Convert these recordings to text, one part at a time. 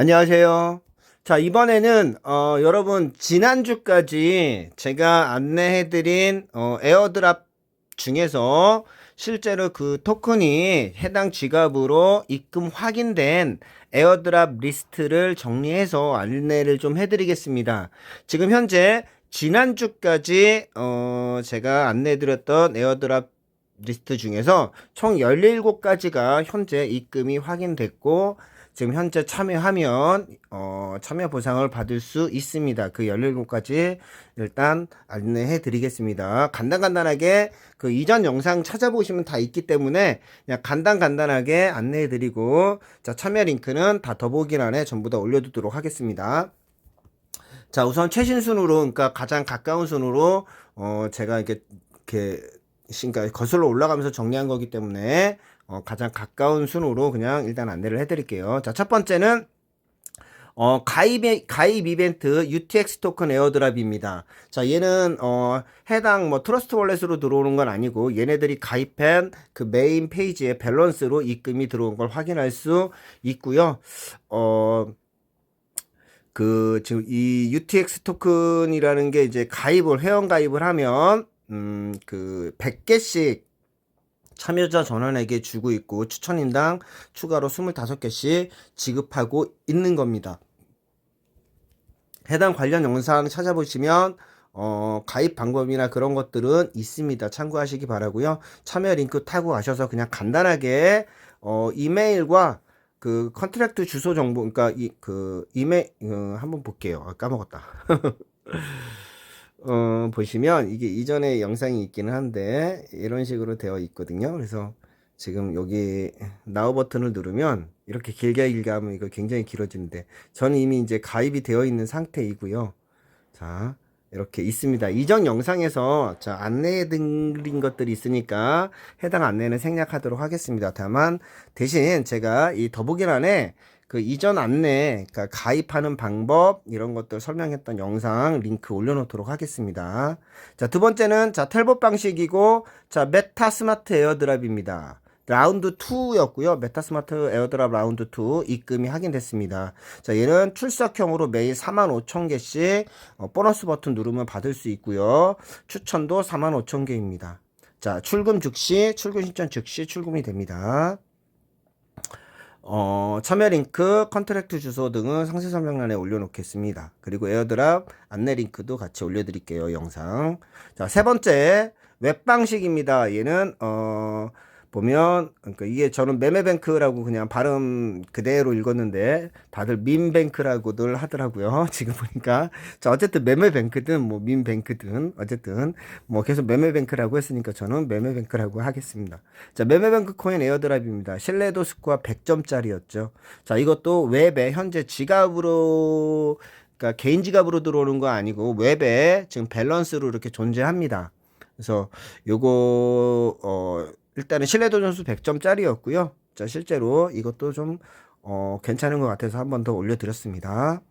안녕하세요. 자, 이번에는, 어, 여러분, 지난주까지 제가 안내해드린, 어, 에어드랍 중에서 실제로 그 토큰이 해당 지갑으로 입금 확인된 에어드랍 리스트를 정리해서 안내를 좀 해드리겠습니다. 지금 현재 지난주까지, 어, 제가 안내해드렸던 에어드랍 리스트 중에서 총 17가지가 현재 입금이 확인됐고, 지금 현재 참여하면 어, 참여 보상을 받을 수 있습니다. 그 17가지 일단 안내해 드리겠습니다. 간단간단하게 그 이전 영상 찾아보시면 다 있기 때문에 그냥 간단간단하게 안내해 드리고 자, 참여 링크는 다 더보기란에 전부 다 올려두도록 하겠습니다. 자, 우선 최신 순으로 그러니까 가장 가까운 순으로 어, 제가 이렇게 이렇게 그러니까 거슬러 올라가면서 정리한 거기 때문에 어, 가장 가까운 순으로 그냥 일단 안내를 해드릴게요. 자, 첫 번째는 어, 가입, 가입 이벤트 UTX 토큰 에어드랍입니다. 자, 얘는, 어, 해당 뭐 트러스트 월렛으로 들어오는 건 아니고, 얘네들이 가입한 그 메인 페이지에 밸런스로 입금이 들어온 걸 확인할 수 있고요. 어, 그, 지금 이 UTX 토큰이라는 게 이제 가입을, 회원 가입을 하면, 음, 그, 100개씩 참여자 전원에게 주고 있고 추천인당 추가로 25개씩 지급하고 있는 겁니다. 해당 관련 영상 찾아보시면 어, 가입 방법이나 그런 것들은 있습니다. 참고하시기 바라고요. 참여 링크 타고 가셔서 그냥 간단하게 어, 이메일과 그 컨트랙트 주소 정보 그러니까 이 그 이메일 어, 한번 볼게요. 아, 까먹었다. 어, 보시면 이게 이전에 영상이 있기는 한데 이런 식으로 되어 있거든요. 그래서 지금 여기 나우 버튼을 누르면 이렇게 길게 길게 하면 이거 굉장히 길어지는데 저는 이미 이제 가입이 되어 있는 상태이고요. 자, 이렇게 있습니다. 이전 영상에서 자, 안내해 드린 것들이 있으니까 해당 안내는 생략하도록 하겠습니다. 다만 대신 제가 이 더보기란에 그 이전 안내, 그러니까 가입하는 방법 이런 것들 설명했던 영상 링크 올려놓도록 하겠습니다. 자, 두 번째는 자 텔봇 방식이고 자 메타 스마트 에어드랍입니다. 라운드 2였고요. 메타 스마트 에어드랍 라운드 2 입금이 확인됐습니다. 자, 얘는 출석형으로 매일 45,000개씩 어, 보너스 버튼 누르면 받을 수 있고요. 추천도 45,000개입니다. 자, 출금 즉시, 출금 신청 즉시 출금이 됩니다. 어, 참여 링크, 컨트랙트 주소 등은 상세 설명란에 올려놓겠습니다. 그리고 에어드랍 안내 링크도 같이 올려드릴게요, 영상. 자, 세 번째, 웹 방식입니다. 얘는, 어, 보면, 그러니까 이게 저는 매매뱅크라고 그냥 발음 그대로 읽었는데, 다들 민뱅크라고들 하더라고요. 지금 보니까. 자, 어쨌든 매매뱅크든, 뭐, 민뱅크든, 어쨌든, 뭐, 계속 매매뱅크라고 했으니까 저는 매매뱅크라고 하겠습니다. 자, 매매뱅크 코인 에어드랍입니다. 신뢰도 스코어 100점짜리였죠. 자, 이것도 웹에 현재 지갑으로, 그러니까 개인 지갑으로 들어오는 거 아니고, 웹에 지금 밸런스로 이렇게 존재합니다. 그래서 요거, 어, 일단은 신뢰도 점수 100점짜리였고요. 자, 실제로 이것도 좀, 어, 괜찮은 것 같아서 한 번 더 올려드렸습니다.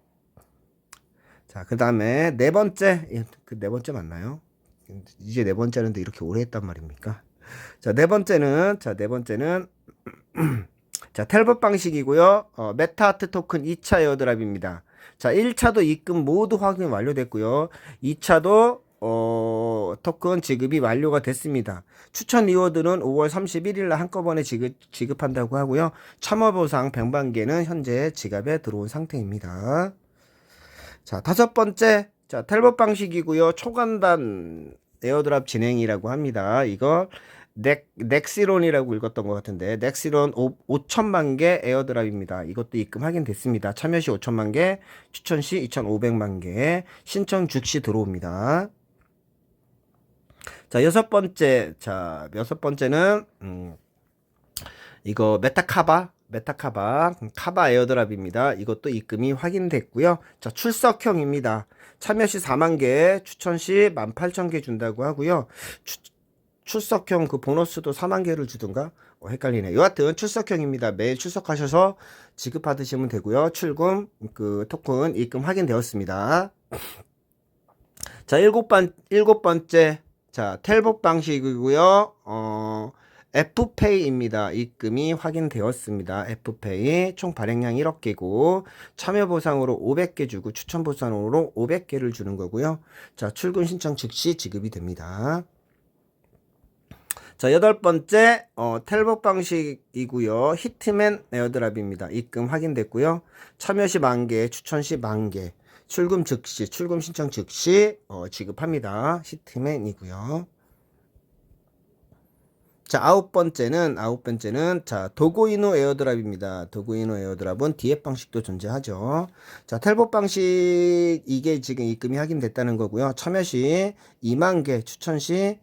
자, 그 다음에 네 번째, 그네 번째 맞나요? 이제 네 번째는데 이렇게 오래 했단 말입니까? 자, 네 번째는, 자, 네 번째는, 자, 텔봇 방식이고요. 어, 메타하트 토큰 2차 에어드랍입니다. 자, 1차도 입금 모두 확인 완료됐고요. 2차도 어, 토큰 지급이 완료가 됐습니다. 추천 리워드는 5월 31일 날 한꺼번에 지급, 지급한다고 하고요. 참여 보상 100만 개는 현재 지갑에 들어온 상태입니다. 자, 다섯 번째. 자, 텔봇 방식이고요. 초간단 에어드랍 진행이라고 합니다. 이거 넥, 넥시론이라고 읽었던 것 같은데 넥시론 5, 5천만 개 에어드랍입니다. 이것도 입금 확인됐습니다. 참여 시 5천만 개, 추천 시 2,500만 개, 신청 즉시 들어옵니다. 자, 여섯 번째. 자, 여섯 번째는, 음, 이거 메타카바. 메타카바. 카바 에어드랍입니다. 이것도 입금이 확인됐고요. 자, 출석형입니다. 참여 시 4만 개, 추천 시 18,000개 준다고 하고요. 추, 출석형 그 보너스도 4만 개를 주든가? 어, 헷갈리네. 여하튼 출석형입니다. 매일 출석하셔서 지급받으시면 되고요. 출금 그 토큰 입금 확인되었습니다. 자, 일곱 번 일곱 번째 자, 텔봇 방식이고요. 어, F페이입니다. 입금이 확인되었습니다. F페이 총 발행량 1억 개고 참여 보상으로 500개 주고 추천 보상으로 500개를 주는 거고요. 자, 출금 신청 즉시 지급이 됩니다. 자, 여덟 번째, 어, 텔복 방식이고요. 히트맨 에어드랍입니다. 입금 확인됐고요. 참여 시 만개, 추천 시 만개, 출금 즉시, 출금 신청 즉시, 어, 지급합니다. 히트맨이고요. 자, 아홉 번째는, 아홉 번째는, 자, 도고이노 에어드랍입니다. 도고이노 에어드랍은 디앱 방식도 존재하죠. 자, 텔복 방식, 이게 지금 입금이 확인됐다는 거고요. 참여 시 2만 개, 추천 시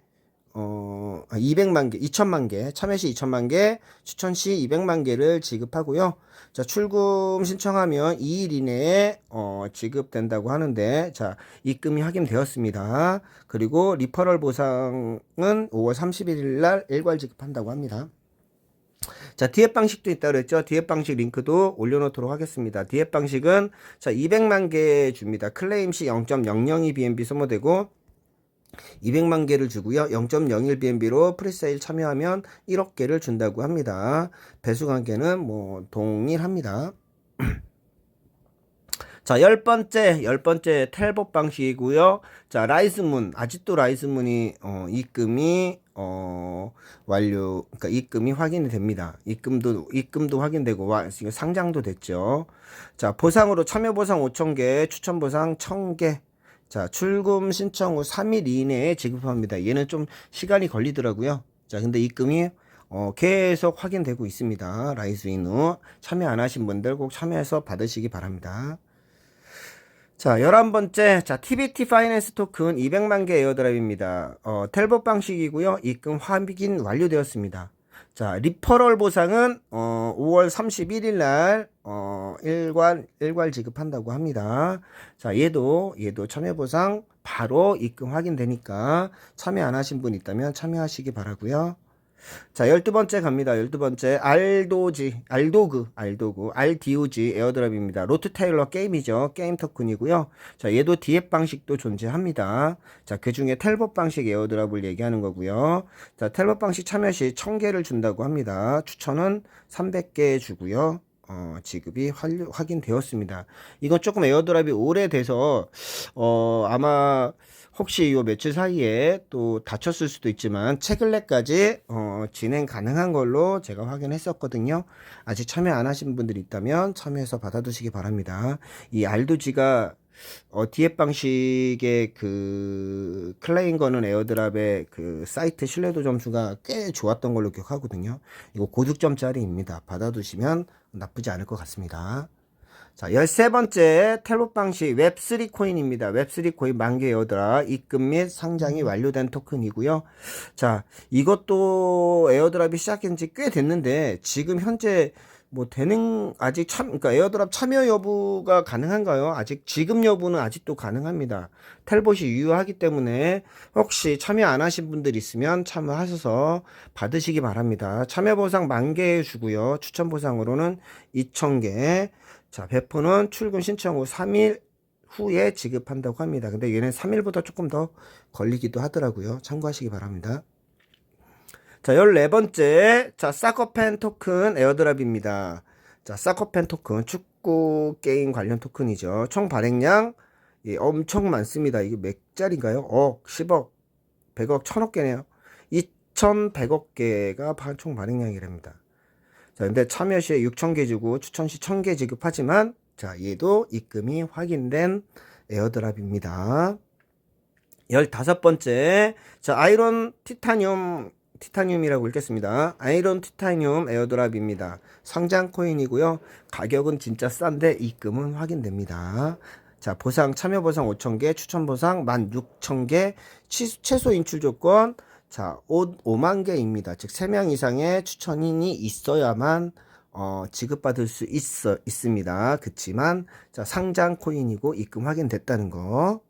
어, 200만 개, 2천만 개, 참여 시 2천만 개, 추천 시 200만 개를 지급하고요. 자, 출금 신청하면 2일 이내에 어, 지급된다고 하는데, 자, 입금이 확인되었습니다. 그리고 리퍼럴 보상은 5월 31일 날 일괄 지급한다고 합니다. 자, 디앱 방식도 있다 그랬죠? 디앱 방식 링크도 올려놓도록 하겠습니다. 디앱 방식은 자, 200만 개 줍니다. 클레임 시 0.002 BNB 소모되고 200만 개를 주고요. 0.01 BNB로 프리세일 참여하면 1억 개를 준다고 합니다. 배수 관계는 뭐 동일합니다. 자, 열 번째, 열 번째 텔법 방식이고요. 자, 라이스문, 아직도 라이스문이, 어, 입금이, 어, 완료, 그러니까 입금이 확인이 됩니다. 입금도, 입금도 확인되고, 와, 지금 상장도 됐죠. 자, 보상으로 참여 보상 5,000개, 추천 보상 1,000개, 자, 출금 신청 후 3일 이내에 지급합니다. 얘는 좀 시간이 걸리더라고요. 자, 근데 입금이 어, 계속 확인되고 있습니다. 라이스인후 참여 안 하신 분들 꼭 참여해서 받으시기 바랍니다. 자, 11번째. 자, TBT 파이낸스 토큰 200만 개 에어드랍입니다. 어, 텔법 방식이고요. 입금 확인 완료되었습니다. 자, 리퍼럴 보상은 어, 5월 31일 날 어, 일괄 일괄 지급한다고 합니다. 자, 얘도 얘도 참여 보상 바로 입금 확인되니까 참여 안 하신 분 있다면 참여하시기 바라고요. 자, 열두 번째 갑니다. 열두 번째, 알도지, 알도그, 알도그, RDOG 에어드랍입니다. 로트 테일러 게임이죠. 게임 토큰이고요. 자, 얘도 디앱 방식도 존재합니다. 자, 그 중에 텔법 방식 에어드랍을 얘기하는 거고요. 자, 텔법 방식 참여 시 1000개를 준다고 합니다. 추천은 300개 주고요. 어, 지급이 완료, 확인되었습니다. 이건 조금 에어드랍이 오래돼서, 어, 아마, 혹시 요 며칠 사이에 또 다쳤을 수도 있지만 체글레까지 어, 진행 가능한 걸로 제가 확인했었거든요. 아직 참여 안 하신 분들 있다면 참여해서 받아두시기 바랍니다. 이 알두지가 어, 디앱 방식의 그 클레임 거는 에어드랍의 그 사이트 신뢰도 점수가 꽤 좋았던 걸로 기억하거든요. 이거 고득점짜리입니다. 받아두시면 나쁘지 않을 것 같습니다. 자, 13번째 텔로 방식 웹3 코인입니다. 웹3 코인 만개 에어드랍 입금 및 상장이 완료된 토큰이고요. 자, 이것도 에어드랍이 시작한 지 꽤 됐는데 지금 현재 뭐 되는 아직 참 그러니까 에어드랍 참여 여부가 가능한가요? 아직 지급 여부는 아직도 가능합니다. 텔봇이 유효하기 때문에 혹시 참여 안 하신 분들 있으면 참여하셔서 받으시기 바랍니다. 참여 보상 만개 주고요. 추천 보상으로는 2,000개. 자, 배포는 출금 신청 후 3일 후에 지급한다고 합니다. 근데 얘는 3일보다 조금 더 걸리기도 하더라고요. 참고하시기 바랍니다. 자, 14번째. 자, 사커펜 토큰 에어드랍입니다. 자, 사커펜 토큰 축구 게임 관련 토큰이죠. 총 발행량 예, 엄청 많습니다. 이게 몇 짜리인가요? 억, 10억, 100억, 1000억 개네요. 2100억 개가 총 발행량이랍니다. 자, 근데 참여 시에 6,000개 주고 추천 시 1,000개 지급하지만 자, 얘도 입금이 확인된 에어드랍입니다. 15번째. 자, 아이론 티타늄 티타늄이라고 읽겠습니다. 아이론 티타늄 에어드랍입니다. 상장 코인이고요. 가격은 진짜 싼데 입금은 확인됩니다. 자, 보상 참여 보상 5,000개, 추천 보상 16,000개, 최소 인출 조건 자, 5, 5만 개입니다. 즉 3명 이상의 추천인이 있어야만 어, 지급받을 수 있어 있습니다. 그렇지만 자, 상장 코인이고 입금 확인됐다는 거.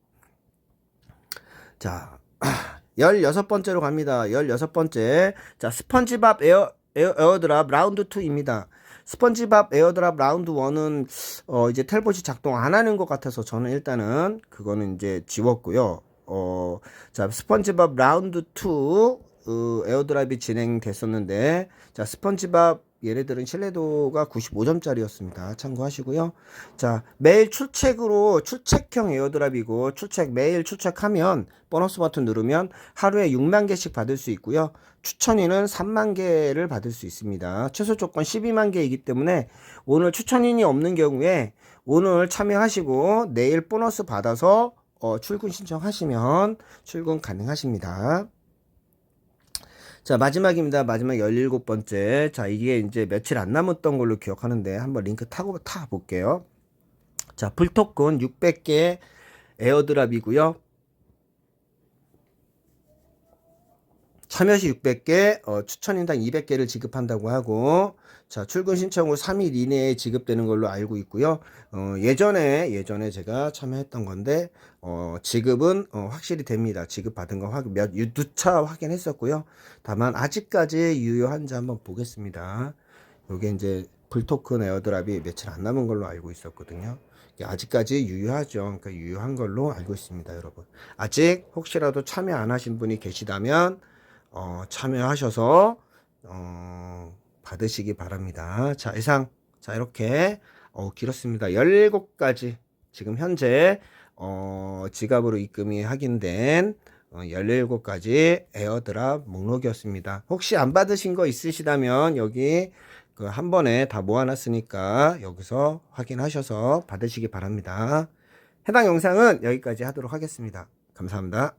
자, 16번째로 갑니다. 16번째. 자, 스펀지밥 에어, 에어, 에어드랍 라운드 2입니다. 스펀지밥 에어드랍 라운드 1은 어, 이제 텔봇이 작동 안 하는 것 같아서 저는 일단은 그거는 이제 지웠고요. 어, 자, 스펀지밥 라운드 2 어, 에어드랍이 진행됐었는데 자 스펀지밥 얘네들은 신뢰도가 95점짜리였습니다. 참고하시고요. 자 매일 출첵으로 출첵형 에어드랍이고 출첵 매일 출첵하면 보너스 버튼 누르면 하루에 6만 개씩 받을 수 있고요. 추천인은 3만 개를 받을 수 있습니다. 최소 조건 12만 개이기 때문에 오늘 추천인이 없는 경우에 오늘 참여하시고 내일 보너스 받아서 어, 출근 신청하시면 출근 가능하십니다. 자, 마지막입니다. 마지막 17번째. 자, 이게 이제 며칠 안 남았던 걸로 기억하는데 한번 링크 타고 타 볼게요. 자, 풀토큰 600개 에어드랍이고요. 참여 시 600개, 어, 추천인당 200개를 지급한다고 하고, 자, 출근 신청 후 3일 이내에 지급되는 걸로 알고 있고요. 어, 예전에, 예전에 제가 참여했던 건데, 어, 지급은, 어, 확실히 됩니다. 지급받은 거 확, 몇, 유- 두차 확인했었고요. 다만, 아직까지 유효 한지 한번 보겠습니다. 요게 이제, 불토큰 에어드랍이 며칠 안 남은 걸로 알고 있었거든요. 아직까지 유효하죠. 그러니까 유효한 걸로 알고 있습니다, 여러분. 아직 혹시라도 참여 안 하신 분이 계시다면, 어, 참여하셔서 어, 받으시기 바랍니다. 자, 이상 자 이렇게 어, 길었습니다. 17가지 지금 현재 어, 지갑으로 입금이 확인된 어, 17가지 에어드랍 목록이었습니다. 혹시 안 받으신 거 있으시다면 여기 그 한 번에 다 모아놨으니까 여기서 확인하셔서 받으시기 바랍니다. 해당 영상은 여기까지 하도록 하겠습니다. 감사합니다.